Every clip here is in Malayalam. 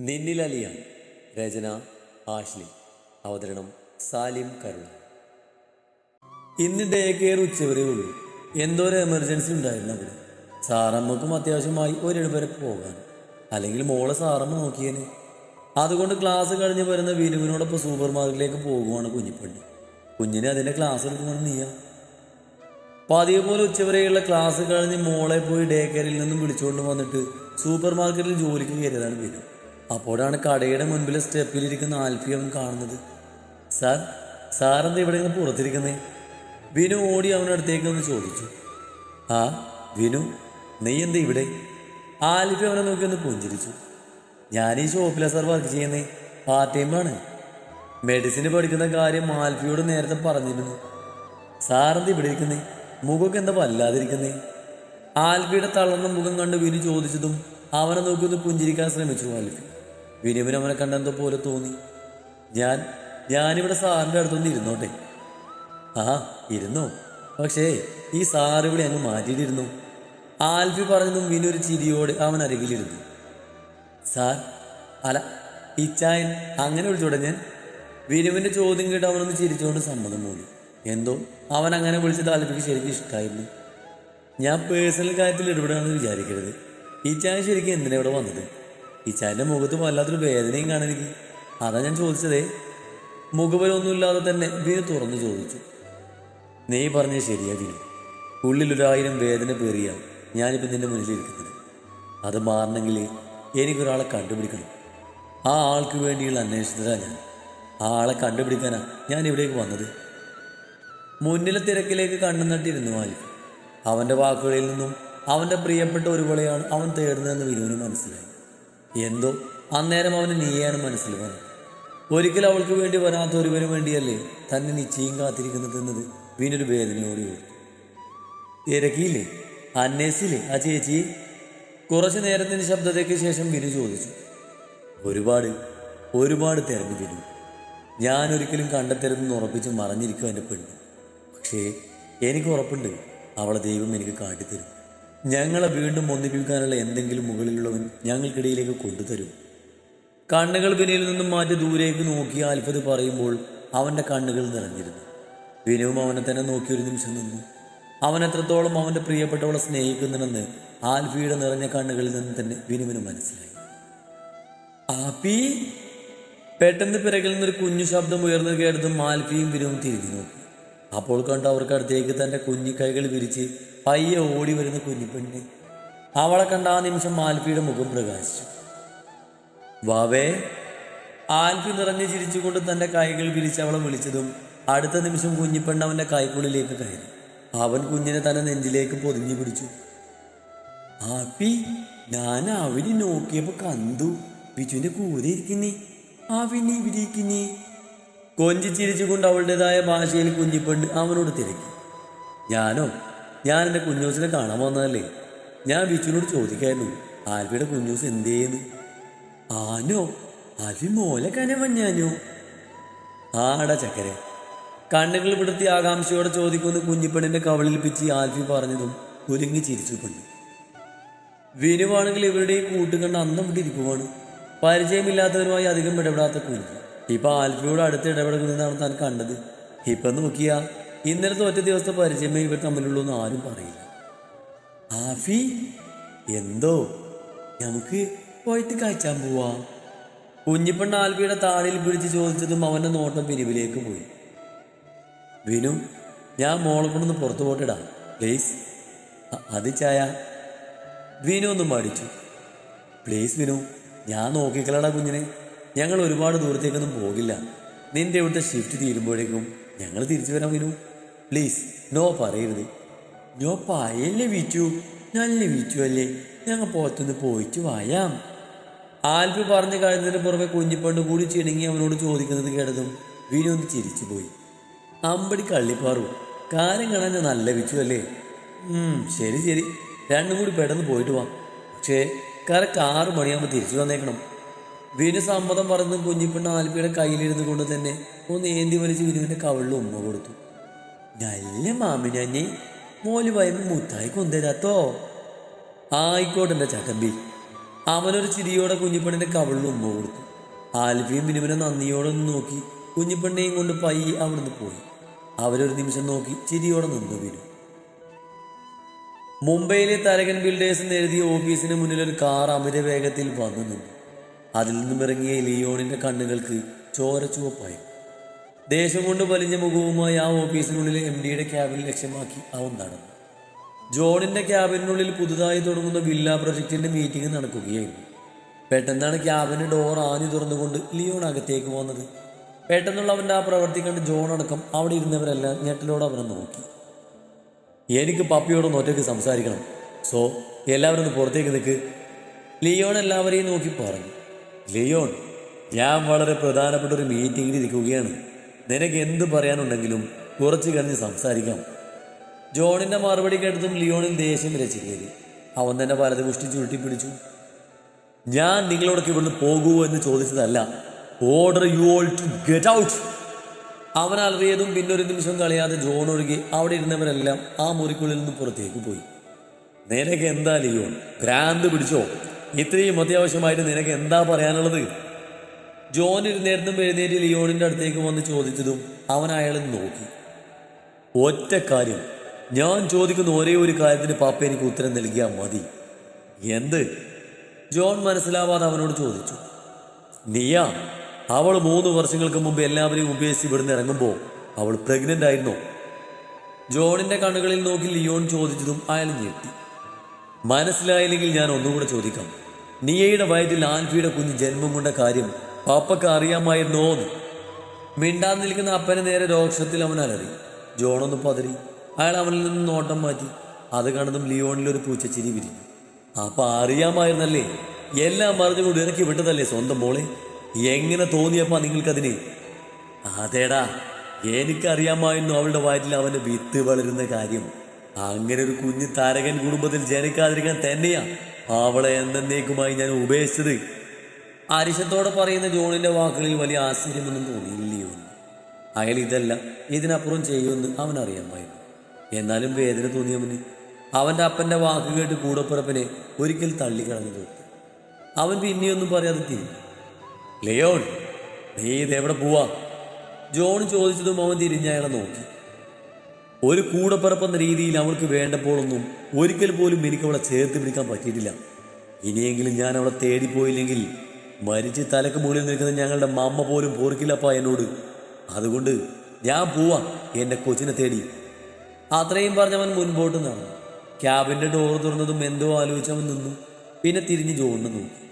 നിന്നിലലിയ രചന ആശ്ലി അവതരണം സാലിം കരുണ ഇന്ന് ഡേ കെയർ ഉച്ചവരേ ഉള്ളൂ. എന്തോ ഒരു എമർജൻസി ഉണ്ടായിരുന്നു അവിടെ. സാറമ്മക്കും അത്യാവശ്യമായി ഒരിട വരെ പോകാൻ. അല്ലെങ്കിൽ മോളെ സാറമ്മ നോക്കിയേനെ. അതുകൊണ്ട് ക്ലാസ് കഴിഞ്ഞ് വരുന്ന വിനുവിനോടൊപ്പം സൂപ്പർ മാർക്കറ്റിലേക്ക് പോകുവാണ് കുഞ്ഞിപ്പണ്ടി കുഞ്ഞിനെ അതിന്റെ ക്ലാസ് എടുക്കുമെന്ന് നീയാ. പതിവ് പോലെ ഉച്ചവരെയുള്ള ക്ലാസ് കഴിഞ്ഞ് മോളെ പോയി ഡേ കെയറിൽ നിന്നും വിളിച്ചുകൊണ്ട് വന്നിട്ട് സൂപ്പർ മാർക്കറ്റിൽ ജോലിക്ക് കയറിയതാണ് വിനു. അപ്പോഴാണ് കടയുടെ മുൻപിലെ സ്റ്റെപ്പിലിരിക്കുന്ന ആൽഫി അവൻ കാണുന്നത്. സാർ സാറെന്താ ഇവിടെ നിന്ന് പുറത്തിരിക്കുന്നേ? വിനു ഓടി അവനടുത്തേക്ക് ഒന്ന് ചോദിച്ചു. ആ വിനു നീ എന്താ ഇവിടെ? ആൽഫി അവനെ നോക്കി ഒന്ന് പുഞ്ചിരിച്ചു. ഞാൻ ഈ ഷോപ്പിലെ സാർ വർക്ക് ചെയ്യുന്നേ. പാർട്ട് ടൈമാണ് മെഡിസിൻ പഠിക്കുന്ന കാര്യം ആൽഫിയോട് നേരത്തെ പറഞ്ഞിരുന്നു. സാറെന്ത് ഇവിടെ ഇരിക്കുന്നേ? മുഖമൊക്കെ എന്താ വല്ലാതിരിക്കുന്നേ? ആൽഫിയുടെ തളർന്ന മുഖം കണ്ട് വിനു ചോദിച്ചതും അവനെ നോക്കി ഒന്ന് പുഞ്ചിരിക്കാൻ ശ്രമിച്ചു ആൽഫി. വിനുവിന് അവനെ കണ്ടെന്തോ പോലെ തോന്നി. ഞാൻ ഞാനിവിടെ സാറിന്റെ അടുത്തൊന്ന് ഇരുന്നോട്ടെ. ആ ഇരുന്നോ. പക്ഷേ ഈ സാറ് ഇവിടെ അങ്ങ് മാറ്റിയിട്ടിരുന്നു. ആൽഫി പറഞ്ഞതും വിനു ഒരു ചിരിയോട് അവൻ അരികിലിരുന്നു. സാർ അല്ല ഇച്ചായൻ അങ്ങനെ വിളിച്ചോടെ ഞാൻ. വിനുവിന്റെ ചോദ്യം കേട്ട് അവനൊന്ന് ചിരിച്ചുകൊണ്ട് സമ്മതം മൂടി. എന്തോ അവൻ അങ്ങനെ വിളിച്ചത് ആൽഫിക്ക് ശരിക്കും ഇഷ്ടമായിരുന്നു ഞാൻ പേഴ്സണൽ കാര്യത്തിൽ ഇടപെടാണെന്ന് വിചാരിക്കരുത്. ഇച്ചായൻ ശരിക്കും എന്തിനാ ഇവിടെ വന്നത്? ഇച്ചായന്റെ മുഖത്ത് വല്ലാത്തൊരു വേദനയും കാണാനിരിക്കും അതാ ഞാൻ ചോദിച്ചതേ. മുഖബലമൊന്നുമില്ലാതെ തന്നെ വിനു തുറന്നു ചോദിച്ചു. നീ പറഞ്ഞ ശരിയാ വിനു ഉള്ളിലൊരായിരം വേദന പേറിയ ഞാനിപ്പോൾ നിന്റെ മുന്നിലിരിക്കുന്നത്. അത് മാറണമെങ്കിൽ എനിക്കൊരാളെ കണ്ടുപിടിക്കണം. ആ ആൾക്ക് വേണ്ടിയുള്ള അന്വേഷണത്തിലാണ് ഞാൻ. ആ ആളെ കണ്ടുപിടിക്കാനാ ഞാൻ ഇവിടേക്ക് വന്നത്. മുന്നിലെ തിരക്കിലേക്ക് കണ്ണു നട്ടിരുന്നു ആലിഫ് അവന്റെ വാക്കുകളിൽ നിന്നും അവന്റെ പ്രിയപ്പെട്ട ഒരുപോലെയാണ് അവൻ തേടുന്നതെന്ന് വിനുവിന് മനസ്സിലായി. എന്തോ? അന്നേരം അവന് നീയാണ് മനസ്സിൽ വന്നത്. ഒരിക്കലും അവൾക്ക് വേണ്ടി വരാത്ത ഒരുവന് വേണ്ടിയല്ലേ തന്നെ നിശ്ചയം കാത്തിരിക്കുന്നത് എന്നത്. പിന്നൊരു വേദനയോടെ ഓർത്തു തിരക്കിയില്ലേ അന്വേഷിച്ചില്ലേ ആ ചേച്ചി? കുറച്ചു നേരത്തിന് ശബ്ദതയ്ക്ക് ശേഷം വിനു ചോദിച്ചു. ഒരുപാട് ഒരുപാട് തിരഞ്ഞു വിനു. ഞാൻ ഒരിക്കലും കണ്ടെത്തരുതെന്ന് ഉറപ്പിച്ച് മറഞ്ഞിരിക്കും എന്റെ പെണ്ണ്. പക്ഷേ എനിക്ക് ഉറപ്പുണ്ട്. അവളെ ദൈവം എനിക്ക് കാട്ടിത്തരും. ഞങ്ങളെ വീണ്ടും ഒന്നിപ്പിക്കാനുള്ള എന്തെങ്കിലും മുകളിലുള്ളവൻ ഞങ്ങൾക്കിടയിലേക്ക് കൊണ്ടുതരും. കണ്ണുകൾ വിനയിൽ നിന്നും മാറ്റി ദൂരേക്ക് നോക്കി അത്ഭുത പറയുമ്പോൾ അവന്റെ കണ്ണുകൾ നിറഞ്ഞിരുന്നു. വിനുവും അവനെ തന്നെ നോക്കി ഒരു നിമിഷം നിന്നു. അവൻ എത്രത്തോളം അവന്റെ പ്രിയപ്പെട്ടവളെ സ്നേഹിക്കുന്നുണ്ടെന്ന് ആൽഫിയുടെ നിറഞ്ഞ കണ്ണുകളിൽ നിന്ന് തന്നെ വിനുവിന് മനസ്സിലായി. ആപ്പി പെട്ടെന്ന് പിറകിൽ നിന്നൊരു കുഞ്ഞു ശബ്ദം ഉയർന്നു കേട്ടതും ആൽഫിയും വിനുവും തിരിഞ്ഞു നോക്കി. അപ്പോൾ കണ്ട് അവർക്ക് അടുത്തേക്ക് തന്റെ കുഞ്ഞിക്കൈകൾ കൈകൾ വിരിച്ച് പയ്യെ ഓടി വരുന്ന കുഞ്ഞിപ്പെണ്ണ്. അവളെ കണ്ട ആ നിമിഷം ആൽഫിയുടെ മുഖം പ്രകാശിച്ചു. വാവേ ആൽഫി നിറഞ്ഞു ചിരിച്ചുകൊണ്ട് തന്റെ കൈകൾ പിരിച്ച് അവളെ വിളിച്ചതും അടുത്ത നിമിഷം കുഞ്ഞിപ്പെണ്ണ് അവന്റെ കൈക്കുള്ളിലേക്ക് കയറി. അവൻ കുഞ്ഞിനെ തന്നെ നെഞ്ചിലേക്ക് പൊതിഞ്ഞു പിടിച്ചു. ആപ്പി ഞാൻ അവനെ നോക്കിയപ്പോ കണ്ടു. ബിജുവിന്റെ കൂടെ ഇരിക്കുന്നേ. അവനെ ഇവിടെ കൊഞ്ചി ചിരിച്ചുകൊണ്ട് അവളുടേതായ ഭാഷയിൽ കുഞ്ഞിപ്പെണ്ണ് അവനോട് തിരക്കി. ഞാനോ? ഞാൻ എന്റെ കുഞ്ഞൂസിനെ കാണാൻ വന്നതല്ലേ? ഞാൻ ബിച്ചുവിനോട് ചോദിക്കായിരുന്നു ആൽവിയുടെ കുഞ്ഞൂസ് എന്തേന്ന്? ആനോ അലി മോലെ കനവഞ്ഞാനോ ആടാ ചക്കരെ കണ്ണുകൾ പിടുത്തി ആകാംക്ഷയോടെ ചോദിക്കുന്ന കുഞ്ഞിപ്പെണ്ണിന്റെ കവളിൽ പിച്ചി ആൽഫി പറഞ്ഞതും കുലുങ്ങി ചിരിച്ചു പെണ്ണു വിനുവാണെങ്കിൽ ഇവരുടെ ഈ കൂട്ടുകണ്ട് അന്നം വിട്ട് ഇരിക്കുവാണ്. പരിചയമില്ലാത്തവരുമായി അധികം ഇടപെടാത്ത കുഞ്ഞ്. ഇപ്പൊ ആൽഫിയോട് അടുത്ത് ഇടപെടുന്നതാണ് താൻ കണ്ടത്. ഇപ്പൊ നോക്കിയാ ഇന്നലത്തെ ഒറ്റ ദിവസത്തെ പരിചയമേ ഇവർ തമ്മിലുള്ളൂ എന്ന് ആരും പറയില്ല. ആഫി എന്തോ? നമുക്ക് പോയിട്ട് കാച്ചാൻ പോവാ. കുഞ്ഞിപ്പണ്ണ ആൽഫിയുടെ താടിയിൽ പിടിച്ച് ചോദിച്ചതും അവന്റെ നോട്ടം പിരിവിലേക്ക് പോയി. വിനു ഞാൻ മോളെ കൊണ്ടൊന്ന് പുറത്തു പോട്ടിടാം പ്ലീസ് അത് ചായ. വിനു ഒന്ന് മടിച്ചു. പ്ലീസ് വിനു ഞാൻ നോക്കിക്കളടാ കുഞ്ഞിനെ. ഞങ്ങൾ ഒരുപാട് ദൂരത്തേക്കൊന്നും പോകില്ല. നിന്റെ ഇവിടുത്തെ ഷിഫ്റ്റ് തീരുമ്പോഴേക്കും ഞങ്ങൾ തിരിച്ചു വരാം വിനു. പ്ലീസ് നോ പറയരുത്. നോ പായല്ലേ വിറ്റു? നല്ല വിറ്റു അല്ലേ? ഞങ്ങൾ പുറത്തുനിന്ന് പോയിട്ട് വായാം. ആൽഫി പറഞ്ഞു കഴിഞ്ഞതിന് പുറമെ കുഞ്ഞിപ്പണ്ട് കൂടി ചിണുങ്ങി അവനോട് ചോദിക്കുന്നത് കേട്ടതും വിനോദ് ചിരിച്ചു പോയി. അമ്പടി കള്ളിപ്പാറു കാര്യം കാണാൻ ഞാൻ നല്ല വിച്ചു അല്ലേ? ശരി ശരി. രണ്ടും കൂടി പെട്ടെന്ന് പോയിട്ട് വാ. പക്ഷേ കറക്റ്റ് ആറ് മണിയാകുമ്പോൾ തിരിച്ചു വന്നേക്കണം. വിനു സമ്മതം പറഞ്ഞ് കുഞ്ഞിപ്പെണ്ണ് ആൽഫിയുടെ കയ്യിലിരുന്ന് കൊണ്ട് തന്നെ ഒന്ന് ഏന്തി വലിച്ച് വിനുവിന്റെ കവളിൽ ഉമ്മ കൊടുത്തു. നല്ല മാമിനെ മോൽ വയമ്പ് മുത്തായി കൊന്തരാത്തോ ആയിക്കോട്ടെ എന്റെ ചട്ടമ്പി അവനൊരു ചിരിയോടെ കുഞ്ഞിപ്പണ്ണിന്റെ കവിളിൽ ഉമ്മ കൊടുത്തു. ആൽഫിയും പിന്നെ നന്ദിയോടെ നോക്കി കുഞ്ഞിപ്പണ്ണിയും കൊണ്ട് പയ്യെ അവിടുന്ന് പോയി. അവരൊരു നിമിഷം നോക്കി ചിരിയോടെ നിന്നു വീടു മുംബൈയിലെ തരകൻ ബിൽഡേഴ്സ് എഴുതിയ ഓഫീസിന് മുന്നിൽ ഒരു കാർ അമിത വേഗത്തിൽ വന്നു നിന്നു. അതിൽ നിന്നും ഇറങ്ങിയ ലിയോണിന്റെ കണ്ണുകൾക്ക് ചോര ചുവപ്പായി. ദേശം കൊണ്ട് വലിഞ്ഞ മുഖവുമായി ആ ഓഫീസിനുള്ളിൽ എം ഡിയുടെ ക്യാബിൻ ലക്ഷ്യമാക്കി അവൻ നടന്നു ജോണിന്റെ ക്യാബിനുള്ളിൽ പുതുതായി തുടങ്ങുന്ന വില്ല പ്രൊജക്റ്റിന്റെ മീറ്റിംഗ് നടക്കുകയായിരുന്നു. പെട്ടെന്നാണ് ക്യാബിന് ഡോർ ആഞ്ഞു തുറന്നുകൊണ്ട് ലിയോൺ അകത്തേക്ക് പോകുന്നത് പെട്ടെന്നുള്ള അവന്റെ ആ പ്രവൃത്തി കണ്ട് ജോൺ അടക്കം അവിടെ ഇരുന്നവരെല്ലാം ഞെട്ടലോടെ അവനെ നോക്കി. എനിക്ക് പപ്പിയോടൊന്ന് ഒറ്റയ്ക്ക് സംസാരിക്കണം. സോ എല്ലാവരും പുറത്തേക്ക് നിൽക്ക്. ലിയോൺ എല്ലാവരെയും നോക്കി പറഞ്ഞു. ലിയോൺ ഞാൻ വളരെ പ്രധാനപ്പെട്ട ഒരു മീറ്റിംഗിൽ ഇരിക്കുകയാണ്. നിനക്ക് എന്ത് പറയാനുണ്ടെങ്കിലും കുറച്ച് കഴിഞ്ഞ് സംസാരിക്കാം. ജോണിന്റെ മറുപടി കേട്ടതും ലിയോണിൽ ദേഷ്യം രചിക്കരുത് അവൻ തന്നെ വലതു കുഷ്ടി ചുരുട്ടിപ്പിടിച്ചു ഞാൻ നിങ്ങളോടൊക്കെ ഇവിടുന്ന് പോകൂ എന്ന് ചോദിച്ചതല്ല. Order you all to get out അവൻ അലറിയതും പിന്നെ ഒരു നിമിഷം കളയാതെ ജോൺ ഒഴുകി അവിടെ ഇരുന്നവരെല്ലാം ആ മുറിക്കുള്ളിൽ നിന്ന് പുറത്തേക്ക് പോയി. നിനക്ക് എന്താ ലിയോൺ? ഭ്രാന്ത് പിടിച്ചോ? ഇത്രയും അത്യാവശ്യമായിട്ട് നിനക്ക് എന്താ പറയാനുള്ളത്? ജോൺ ഇരുന്നേരത്തും എഴുന്നേറ്റ് ലിയോണിന്റെ അടുത്തേക്ക് വന്ന് ചോദിച്ചതും അവൻ അയാളെ നോക്കി. ഒറ്റ കാര്യം ഞാൻ ചോദിക്കുന്ന ഒരേ ഒരു കാര്യത്തിന് പാപ്പ എനിക്ക് ഉത്തരം നൽകിയാൽ മതി. എന്ത്? ജോൺ മനസ്സിലാവാതെ അവനോട് ചോദിച്ചു. നീയാ അവൾ മൂന്ന് വർഷങ്ങൾക്ക് മുമ്പ് എല്ലാവരെയും ഉപേക്ഷിച്ച് ഇവിടുന്ന് ഇറങ്ങുമ്പോൾ അവൾ പ്രഗ്നന്റ് ആയിരുന്നോ? ജോണിന്റെ കണ്ണുകളിൽ നോക്കി ലിയോൺ ചോദിച്ചതും അയാൾ ഞെട്ടി. മനസ്സിലായില്ലെങ്കിൽ ഞാൻ ഒന്നുകൂടെ ചോദിക്കാം. നിയയുടെ വയറ്റിൽ ആൽഫിയുടെ കുഞ്ഞ് ജന്മം കൊണ്ട കാര്യം പാപ്പക്ക് അറിയാമായിരുന്നോ എന്ന് മിണ്ടാൻ നിൽക്കുന്ന അപ്പനെ നേരെ രോക്ഷത്തിൽ അവൻ അലറി. ജോണൊന്ന് പതറി. അയാൾ അവനിൽ നിന്ന് നോട്ടം മാറ്റി. അത് കണ്ടതും ലിയോണിൽ ഒരു പൂച്ചച്ചിരി വിരിഞ്ഞു അപ്പം അറിയാമായിരുന്നല്ലേ? എല്ലാം പറഞ്ഞുകൊണ്ട് ഇറക്കി വിട്ടതല്ലേ സ്വന്തം മോളെ? എങ്ങനെ തോന്നിയപ്പാ നിങ്ങൾക്കതിന്? അതേടാ എനിക്കറിയാമായിരുന്നു അവളുടെ വയറ്റിൽ അവന്റെ വിത്ത് വളരുന്ന കാര്യം. അങ്ങനെ ഒരു കുഞ്ഞു താരകൻ കുടുംബത്തിൽ ജനിക്കാതിരിക്കാൻ തന്നെയാ അവളെ എന്നേക്കുമായി ഞാൻ ഉപേക്ഷിച്ചത്. അരിശത്തോടെ പറയുന്ന ജോണിന്റെ വാക്കുകളിൽ വലിയ ആശ്ചര്യമൊന്നും തോന്നിയില്ലയോ? അയാൾ ഇതല്ല ഇതിനപ്പുറം ചെയ്യുമെന്ന് അവൻ അറിയാമായിരുന്നു എന്നാലും വേദന തോന്നിയവന് അവന്റെ അപ്പന്റെ വാക്ക് കേട്ട് കൂടപ്പിറപ്പിനെ ഒരിക്കൽ തള്ളിക്കളഞ്ഞു തോന്നി അവൻ പിന്നെയൊന്നും പറയാതെ തിരിഞ്ഞു. ലയോൺ നീ എവിടെ പോവാ? ജോൺ ചോദിച്ചതും അവൻ തിരിഞ്ഞ് അയാളെ നോക്കി. ഒരു കൂടപ്പിറപ്പെന്ന രീതിയിൽ അവൾക്ക് വേണ്ടപ്പോഴൊന്നും ഒരിക്കൽ പോലും എനിക്ക് അവളെ ചേർത്ത് പിടിക്കാൻ പറ്റിയിട്ടില്ല. ഇനിയെങ്കിലും ഞാൻ അവളെ തേടിപ്പോയില്ലെങ്കിൽ മരിച്ച് തലക്ക് മുകളിൽ നിൽക്കുന്ന ഞങ്ങളുടെ മമ്മ പോലും പോർക്കില്ലപ്പാ എന്നോട്. അതുകൊണ്ട് ഞാൻ പോവാ എന്റെ കൊച്ചിനെ തേടി. അത്രയും പറഞ്ഞവൻ മുൻപോട്ട് നടന്നു. ക്യാബിന്റെ ഡോർ തുറന്നതും എന്തോ ആലോചിച്ചവൻ നിന്നു. പിന്നെ തിരിഞ്ഞ് ജോണിന് നോക്കി.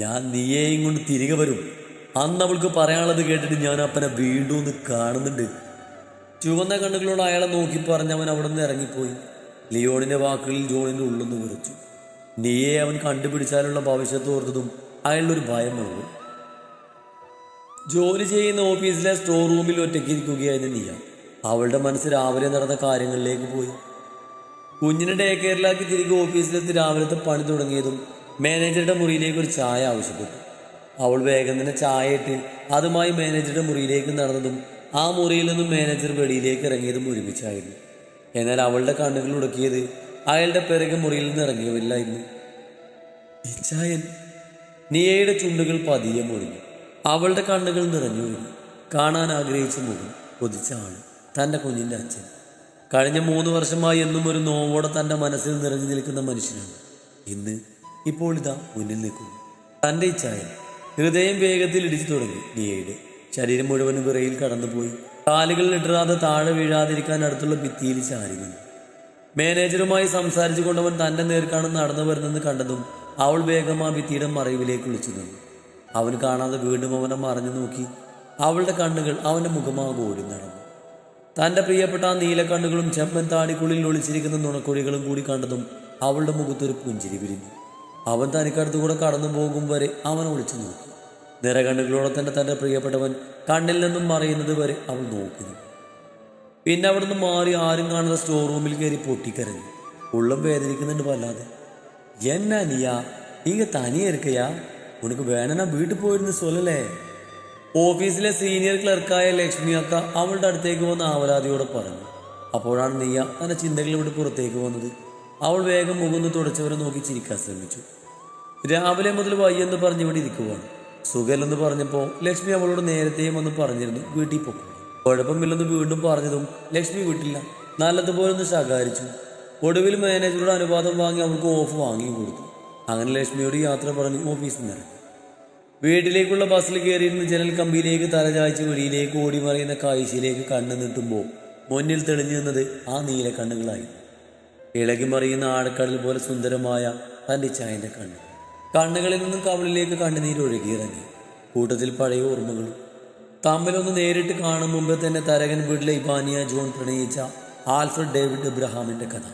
ഞാൻ നീയേയും കൊണ്ട് തിരികെ വരും. അന്ന് അവൾക്ക് പറയാനുള്ളത് കേട്ടിട്ട് ഞാൻ അപ്പനെ വീണ്ടും ഒന്ന് കാണുന്നുണ്ട്. ചുവന്ന കണ്ണുകളോട് അയാളെ നോക്കി പറഞ്ഞവൻ അവിടെ നിന്ന് ഇറങ്ങിപ്പോയി. ലിയോണിന്റെ വാക്കുകളിൽ ജോണിന്റെ ഉള്ളൊന്ന് വിറച്ചു. നീയെ അവൻ കണ്ടുപിടിച്ചാലുള്ള ഭവിഷ്യത്ത് ഓർത്തതും അയാളുടെ ഒരു ഭയം വന്നു. ജോലി ചെയ്യുന്ന ഓഫീസിലെ സ്റ്റോർ റൂമിൽ ഒറ്റയ്ക്ക് ഇരിക്കുകയായിരുന്നു നീയ. അവളുടെ മനസ്സ് രാവിലെ നടന്ന കാര്യങ്ങളിലേക്ക് പോയി. കുഞ്ഞിനെ ഡേ കെയറിലാക്കി തിരികെ ഓഫീസിലെത്തി രാവിലത്തെ പണി തുടങ്ങിയതും മാനേജറുടെ മുറിയിലേക്ക് ഒരു ചായ ആവശ്യപ്പെട്ടു. അവൾ വേഗം തന്നെ ചായ ഇട്ട് അതുമായി മാനേജറുടെ മുറിയിലേക്ക് നടന്നതും ആ മുറിയിൽ നിന്നും മാനേജർ വെളിയിലേക്ക് ഇറങ്ങിയതും ഒരുമിച്ചായിരുന്നു. എന്നാൽ അവളുടെ കണ്ണുകൾ ഉടക്കിയത് അയാളുടെ പിറകെ മുറിയിൽ നിന്ന് ഇറങ്ങിയവില്ലായിരുന്നു ഇച്ചായൻ നിയയുടെ ചുണ്ടുകൾ പതിയെ മുറിഞ്ഞു അവളുടെ കണ്ണുകൾ നിറഞ്ഞു വീണു. കാണാൻ ആഗ്രഹിച്ച മുഖം കൊതിച്ച ആൾ തന്റെ കുഞ്ഞിന്റെ അച്ഛൻ. കഴിഞ്ഞ മൂന്ന് വർഷമായി എന്നും ഒരു നോവോടെ തന്റെ മനസ്സിൽ നിറഞ്ഞു നിൽക്കുന്ന മനുഷ്യനാണ്. ഇന്ന് ഇപ്പോൾ ഇതാ മുന്നിൽ നിൽക്കുന്നു. തന്റെ ഇച്ഛായ ഹൃദയം വേഗത്തിൽ ഇടിച്ചു തുടങ്ങി നിയയുടെ. ശരീരം മുഴുവനും വിറയിൽ കടന്നുപോയി. കാലുകൾ ഇടറാതെ താഴെ വീഴാതിരിക്കാൻ അടുത്തുള്ള ഭിത്തിയിൽ ചാരി നിന്നു. മാനേജറുമായി സംസാരിച്ചു കൊണ്ടവൻ തന്റെ നേർക്കാണ് നടന്നു വരുന്നെന്ന് കണ്ടതും അവൾ വേഗം ആ ഭിത്തിയുടെ മറവിലേക്ക് വിളിച്ചു നിന്നു. അവൻ കാണാതെ വീണ്ടും അവനെ മറിഞ്ഞു നോക്കി. അവളുടെ കണ്ണുകൾ അവന്റെ മുഖമാകെ ഓടി നടന്നു. തന്റെ പ്രിയപ്പെട്ട ആ നീലക്കണ്ണുകളും ചെമ്മൻ താടിക്കുള്ളിൽ ഒളിച്ചിരിക്കുന്ന നുണക്കുഴികളും കൂടി കണ്ടതും അവളുടെ മുഖത്തൊരു പുഞ്ചിരി വിരിഞ്ഞു. അവൻ തനിക്കടുത്തു കൂടെ കടന്നു പോകും വരെ അവൻ ഒളിച്ചു നോക്കി. നിറകണ്ണുകളോടെ തന്നെ തന്റെ പ്രിയപ്പെട്ടവൻ കണ്ണിൽ നിന്നും മറയുന്നത് വരെ അവൾ നോക്കി നിന്നു. പിന്നെ അവിടുന്ന് മാറി ആരും കാണാതെ സ്റ്റോർ റൂമിൽ കയറി പൊട്ടിക്കരഞ്ഞു. ഉള്ളം വേദനിക്കുന്നുണ്ട് വല്ലാതെ. എന്നാ நீயா நீங்க തനിയെ இருக்கையா உனக்கு വേണനാ വീട്ടിൽ പോയിരുന്നു സൊല്ലല്ലേ? ഓഫീസിലെ സീനിയർ ക്ലർക്കായ ലക്ഷ്മി അക്ക അവളുടെ അടുത്തേക്ക് വന്ന് ആവലാതിയോടെ പറഞ്ഞു. അപ്പോഴാണ് നീയ ചിന്തകൾ ഇവിടെ പുറത്തേക്ക് വന്നത്. അവൾ വേഗം മുഖന്ന് തുടച്ചവരെ നോക്കി ചിരിക്കാൻ ശ്രമിച്ചു. രാവിലെ മുതൽ വയ്യെന്ന് പറഞ്ഞ് ഇവിടെ ഇരിക്കുവാണ്. സുഖമില്ലെന്ന് പറഞ്ഞപ്പോൾ ലക്ഷ്മി അവളോട് നേരത്തെയും ഒന്ന് പറഞ്ഞിരുന്നു വീട്ടിൽ പോകും കുഴപ്പമില്ലെന്ന് വീണ്ടും പറഞ്ഞതും ലക്ഷ്മി വീട്ടില്ല. നല്ലതുപോലെ ഒന്ന് ശകാരിച്ചു. ഒടുവിൽ മാനേജറുടെ അനുവാദം വാങ്ങി അവൾക്ക് ഓഫ് വാങ്ങി കൊടുത്തു. അങ്ങനെ ലക്ഷ്മിയോട് യാത്ര പറഞ്ഞു ഓഫീസിൽ നിന്ന് വീട്ടിലേക്കുള്ള ബസ്സിൽ കയറിയിരുന്ന് ജനൽ കമ്പിയിലേക്ക് തലചായ്ച്ച് വെളിയിലേക്ക് ഓടി മറിയുന്ന കാഴ്ചയിലേക്ക് കണ്ണു നീട്ടുമ്പോൾ മുന്നിൽ തെളിഞ്ഞു നിന്നത് ആ നീല കണ്ണുകളായി. ഇളകി മറിയുന്ന ആഴക്കടൽ പോലെ സുന്ദരമായ തന്റെ ചായന്റെ കണ്ണ്. കണ്ണുകളിൽ നിന്നും കവളിലേക്ക് കണ്ണുനീരൊഴുകിയിറങ്ങി കൂട്ടത്തിൽ പഴയ ഓർമ്മകളും. തമ്മിലൊന്ന് നേരിട്ട് കാണും മുമ്പേ തന്നെ തരകൻ വീട്ടിലെ ഇബാനിയ ജോൺ പ്രണയിച്ച ആൽഫ്രഡ് ഡേവിഡ് ഇബ്രഹാമിന്റെ കഥ.